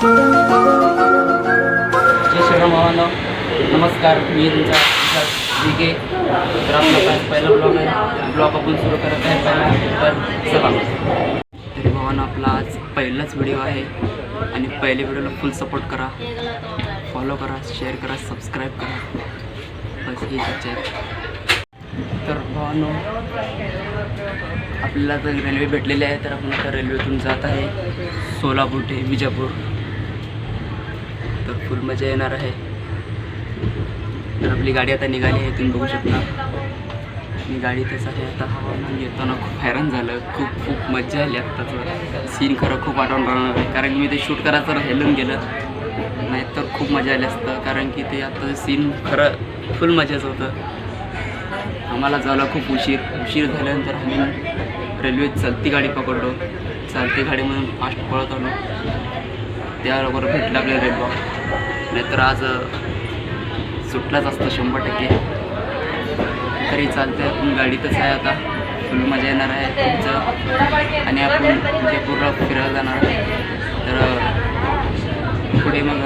जय श्रीराम भावांनो नमस्कार मी तुमचा विशाल विके पहिला ब्लॉग आहे. ब्लॉग आपण सुरू करत आहे. पहिला तर चला तरी भावांनो आपला आज पहिलाच व्हिडिओ आहे. आणि पहिल्या व्हिडिओला फुल सपोर्ट करा. फॉलो करा शेअर करा सबस्क्राईब करा. बस ही इच्छा आहे. तर भावांनो आपल्याला तर रेल्वे भेटलेली आहे. तर आपण आता रेल्वेतून जात आहे. सोलापूर ते विजापूर. तर फुल मजा येणार आहे. तर आपली गाडी आता निघाली आहे तुम्ही बघू शकता. मी गाडी तसं आहे आता हवामान येताना खूप हैराण झालं. खूप खूप मजा आली आत्ताचं. सीन खरं खूप आठवण राहणार आहे. कारण की मी ते शूट करायचं राहिलं गेलं. नाहीतर खूप मजा आली असतं. कारण की ते आत्ताचं सीन खरं फुल मजाचं होतं. आम्हाला झाला खूप उशीर उशीर झाल्यानंतर आम्ही रेल्वेत चालती गाडी पकडलो. चालती गाडीमधून फास्ट पळत आलो. त्याबरोबर भेटला रेड रेल्वे नाहीतर आज सुटलाच असतं शंभर टक्के. तरी चालते आपण गाडीतच आहे आता. फुल मजा येणार आहे तुमचं. आणि आपण जे पूर्ण फिरायला जाणार आहे तर पुढे मग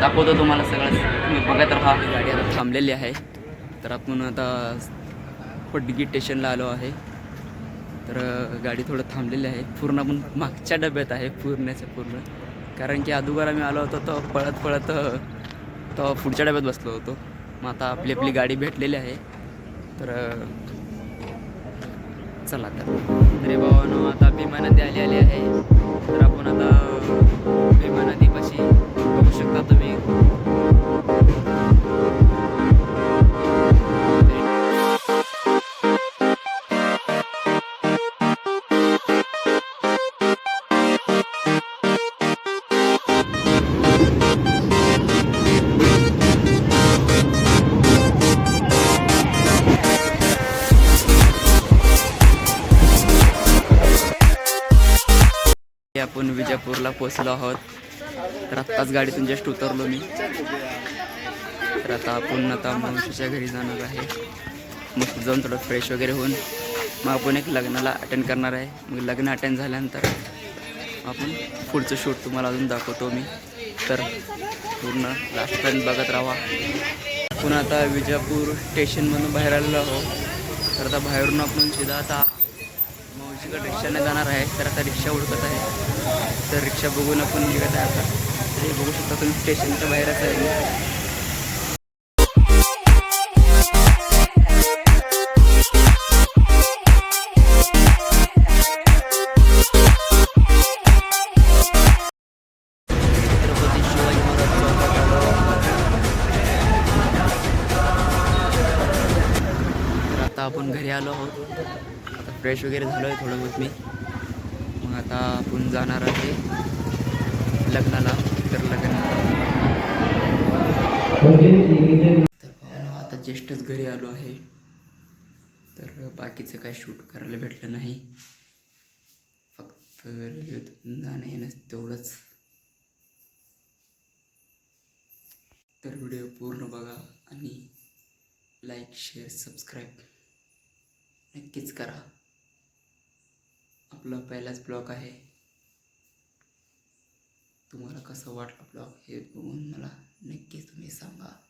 दाखवतो तुम्हाला सगळं. तुम्ही बघत राहा गाडी आता थांबलेली आहे. तर आपण आता पडगी स्टेशनला आलो आहे. तर गाडी थोडं थांबलेली आहे. पूर्ण आपण मागच्या डब्यात आहे पूर्णच्या पूर्ण. कारण की अगोदर आम्ही आलो होतो तर पळत पळत तो पुढच्या डब्यात बसलो होतो. मग आता आपली आपली गाडी भेटलेली आहे. तर चला तर. अरे भावानो आता भीमा आली आली आहे. आपण विजापूरला पोचलो आहोत. तर आत्ताच गाडीतून जस्ट उतरलो मी. तर आता आपण आता मावशीच्या घरी जाणार आहे. मग जाऊन थोडं फ्रेश वगैरे होऊन. मग आपण एक लग्नाला अटेंड करणार आहे. मग लग्न अटेंड झाल्यानंतर आपण पुढचं शूट तुम्हाला अजून दाखवतो मी. तर पूर्ण लास्टपर्यंत बघत राहा. आपण आता विजापूर स्टेशनमधून बाहेर आलेलो आहोत. तर आता बाहेरून आपण सीधा आता मावशीकडे रिक्षाने जाणार आहे. तर आता रिक्षा उडकत आहे. तर रिक्षा बघून आपण निघत आहे आता. तर हे बघू शकता तुम्ही स्टेशनच्या बाहेरच आहे. छत्रपती तर आता आपण घरी आलो आहोत. आता फ्रेश वगैरे झालो आहे थोडं बहुत मी. मग आता आपण जाणार आहे लग्नाला. तर लग्न तर आता ज्येष्ठच घरी आलो आहे. तर बाकीचं काय शूट करायला भेटलं नाही. फक्त रेल्वेतून जाणं येणं तेवढंच. तर व्हिडिओ पूर्ण बघा आणि लाईक शेअर सबस्क्राईब नक्कीच करा. आपला पहिलाच ब्लॉग आहे. तुम्हाला कसं वाटलं ब्लॉग हे बघून मला नक्कीच तुम्ही सांगा.